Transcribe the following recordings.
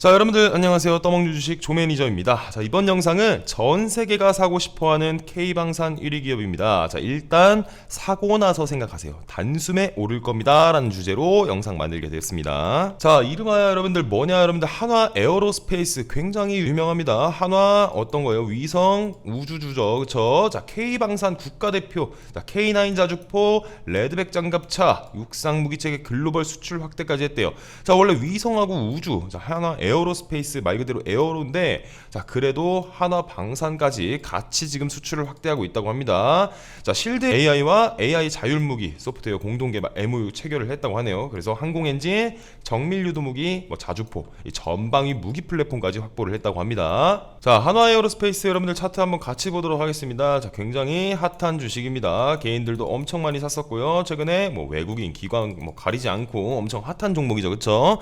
자 여러분들 안녕하세요. 떠먹는 주식 조매니저입니다. 자 이번 영상은 전 세계가 사고 싶어하는 K방산 1위 기업입니다. 자 일단 사고 나서 생각하세요. 단숨에 오를 겁니다 라는 주제로 영상 만들게 되었습니다. 자 이름하여 여러분들 뭐냐 여러분들? 한화 에어로스페이스 굉장히 유명합니다. 한화 어떤 거예요? 위성 우주주죠 그쵸? 자 K방산 국가대표. 자 K9 자주포 레드백 장갑차 육상 무기체계 글로벌 수출 확대까지 했대요. 자 원래 위성하고 우주. 자 한화 에어 로스페이스 말 그대로 에어로인데 자 그래도 한화 방산까지 같이 지금 수출을 확대하고 있다고 합니다. 자 실드 AI와 AI 자율무기 소프트웨어 공동 개발 MOU 체결을 했다고 하네요. 그래서 항공 엔진, 정밀 유도 무기, 뭐 자주포, 이 전방위 무기 플랫폼까지 확보를 했다고 합니다. 자 한화 에어로스페이스 여러분들 차트 한번 같이 보도록 하겠습니다. 자 굉장히 핫한 주식입니다. 개인들도 엄청 많이 샀었고요. 최근에 뭐 외국인 기관 뭐 가리지 않고 엄청 핫한 종목이죠, 그렇죠?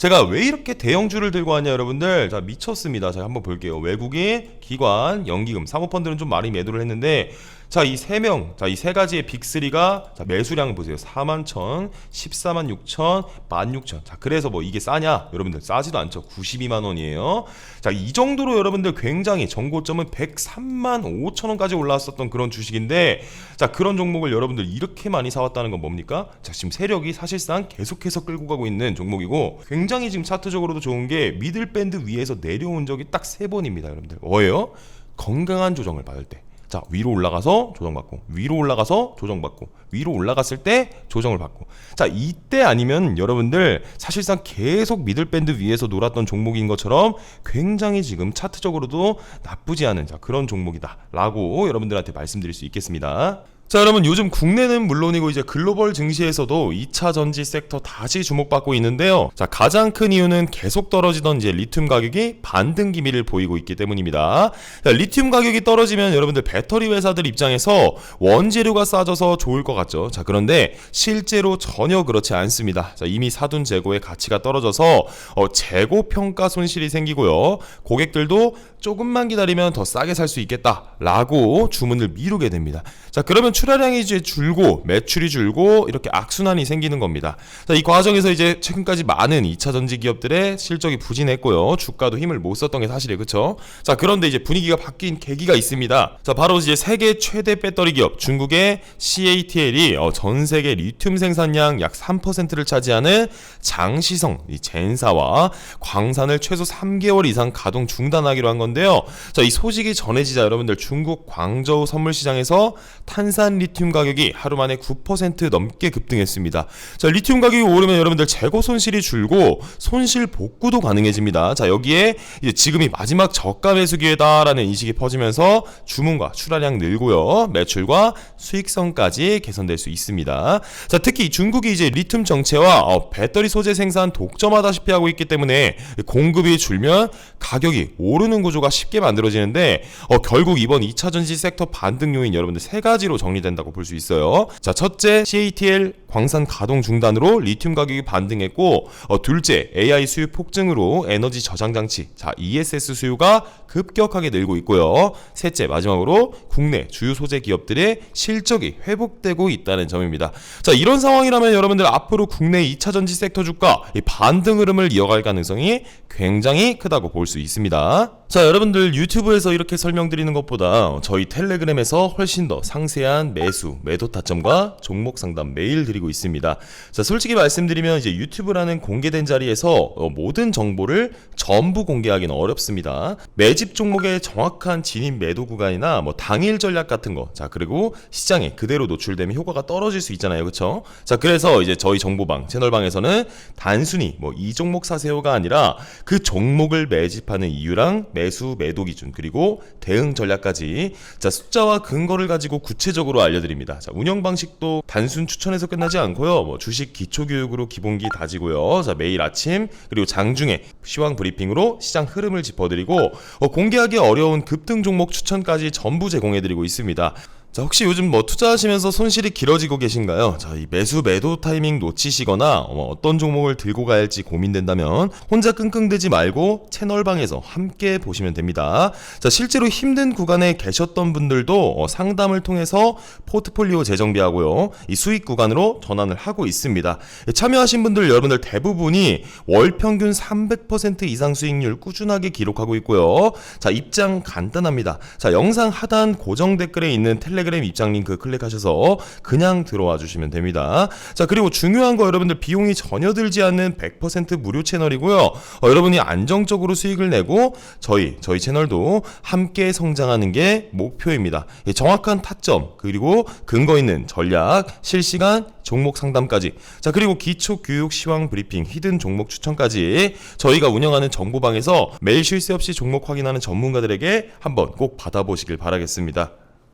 제가 왜 이렇게 대형주를 들고 왔냐 여러분들? 자 미쳤습니다. 자 한번 볼게요. 외국인 기관 연기금. 사모펀드는 좀 많이 매도를 했는데 자 이 세 명 자 이 세 가지의 빅3가 자 매수량 보세요. 4만 천 14만 6천 1만 6천. 자 그래서 뭐 이게 싸냐? 여러분들 싸지도 않죠. 92만 원이에요. 자 이 정도로 여러분들 굉장히 정고점은 103만 5천 원까지 올라왔었던 그런 주식인데 자 그런 종목을 여러분들 이렇게 많이 사왔다는 건 뭡니까? 자 지금 세력이 사실상 계속해서 끌고 가고 있는 종목이고 굉장히 지금 차트적으로도 좋은 게 미들밴드 위에서 내려온 적이 딱 세 번입니다 여러분들. 뭐예요? 건강한 조정을 받을 때 자 위로 올라가서 조정받고 위로 올라가서 조정받고 위로 올라갔을 때 조정을 받고 자 이때 아니면 여러분들 사실상 계속 미들밴드 위에서 놀았던 종목인 것처럼 굉장히 지금 차트적으로도 나쁘지 않은 자 그런 종목이다 라고 여러분들한테 말씀드릴 수 있겠습니다. 자 여러분 요즘 국내는 물론이고 이제 글로벌 증시에서도 2차 전지 섹터 다시 주목받고 있는데요. 자 가장 큰 이유는 계속 떨어지던 이제 리튬 가격이 반등 기미를 보이고 있기 때문입니다. 자, 리튬 가격이 떨어지면 여러분들 배터리 회사들 입장에서 원재료가 싸져서 좋을 것 같죠. 자 그런데 실제로 전혀 그렇지 않습니다. 자 이미 사둔 재고의 가치가 떨어져서 어, 재고 평가 손실이 생기고요. 고객들도 조금만 기다리면 더 싸게 살 수 있겠다라고 주문을 미루게 됩니다. 자 그러면 출하량이 이제 줄고 매출이 줄고 이렇게 악순환이 생기는 겁니다. 자, 이 과정에서 이제 최근까지 많은 2차 전지 기업들의 실적이 부진했고요. 주가도 힘을 못 썼던 게 사실이에요. 그렇죠? 자, 그런데 이제 분위기가 바뀐 계기가 있습니다. 자, 바로 이제 세계 최대 배터리 기업 중국의 CATL이 어, 전 세계 리튬 생산량 약 3%를 차지하는 장시성 이 젠사와 광산을 최소 3개월 이상 가동 중단하기로 한 건데요. 자, 이 소식이 전해지자 여러분들 중국 광저우 선물 시장에서 탄산 리튬 가격이 하루 만에 9% 넘게 급등했습니다. 자, 리튬 가격이 오르면 여러분들 재고 손실이 줄고 손실 복구도 가능해집니다. 자, 여기에 지금이 마지막 저가 매수 기회다라는 인식이 퍼지면서 주문과 출하량 늘고요. 매출과 수익성까지 개선될 수 있습니다. 자, 특히 중국이 이제 리튬 정체와 어, 배터리 소재 생산 독점하다시피 하고 있기 때문에 공급이 줄면 가격이 오르는 구조가 쉽게 만들어지는데 어, 결국 이번 2차 전지 섹터 반등 요인 여러분들 세 가지로 정리 된다고 볼 수 있어요. 자, 첫째 CATL 광산 가동 중단으로 리튬 가격이 반등했고 어, 둘째 AI 수요 폭증으로 에너지 저장 장치 자 ESS 수요가 급격하게 늘고 있고요. 셋째 마지막으로 국내 주요 소재 기업들의 실적이 회복되고 있다는 점입니다. 자 이런 상황이라면 여러분들 앞으로 국내 2차 전지 섹터 주가 이 반등 흐름을 이어갈 가능성이 굉장히 크다고 볼 수 있습니다. 자 여러분들 유튜브에서 이렇게 설명드리는 것보다 저희 텔레그램에서 훨씬 더 상세한 매수 매도 타점과 종목 상담 매일 드리고 있습니다. 자 솔직히 말씀드리면 이제 유튜브라는 공개된 자리에서 어, 모든 정보를 전부 공개하기는 어렵습니다. 매집 종목의 정확한 진입 매도 구간이나 뭐 당일 전략 같은 거, 자 그리고 시장에 그대로 노출되면 효과가 떨어질 수 있잖아요, 그렇죠? 자 그래서 이제 저희 정보방 채널방에서는 단순히 뭐 이 종목 사세요가 아니라 그 종목을 매집하는 이유랑 매수 매도 기준 그리고 대응 전략까지 자 숫자와 근거를 가지고 구체적으로 알려드립니다. 자 운영 방식도 단순 추천해서 끝나지 않고요, 뭐 주식 기초 교육으로 기본기 다지고요. 자 매일 아침 그리고 장중에 시황 브리핑으로 시장 흐름을 짚어드리고 어, 공개하기 어려운 급등 종목 추천까지 전부 제공해드리고 있습니다. 자, 혹시 요즘 뭐 투자하시면서 손실이 길어지고 계신가요? 자, 이 매수 매도 타이밍 놓치시거나 어, 어떤 종목을 들고 할지 고민된다면 혼자 끙끙대지 말고 채널방에서 함께 보시면 됩니다. 자, 실제로 힘든 구간에 계셨던 분들도 어, 상담을 통해서 포트폴리오 재정비하고요. 이 수익 구간으로 전환을 하고 있습니다. 예, 참여하신 분들 여러분들 대부분이 월 평균 300% 이상 수익률 꾸준하게 기록하고 있고요. 자, 입장 간단합니다. 자, 영상 하단 고정 댓글에 있는 텔레그램 입장 링크 클릭하셔서 그냥 들어와 주시면 됩니다. 자, 그리고 중요한 거 여러분들 비용이 전혀 들지 않는 100% 무료 채널이고요. 어, 여러분이 안정적으로 수익을 내고 저희 저희 채널도 함께 성장하는 게 목표입니다. 예, 정확한 타점 그리고 근거 있는 전략, 실시간 종목 상담까지. 자, 그리고 기초 교육 시황 브리핑, 히든 종목 추천까지 저희가 운영하는 정보방에서 매일 쉴 새 없이 종목 확인하는 전문가들에게 한번 꼭 받아보시길 바라겠습니다.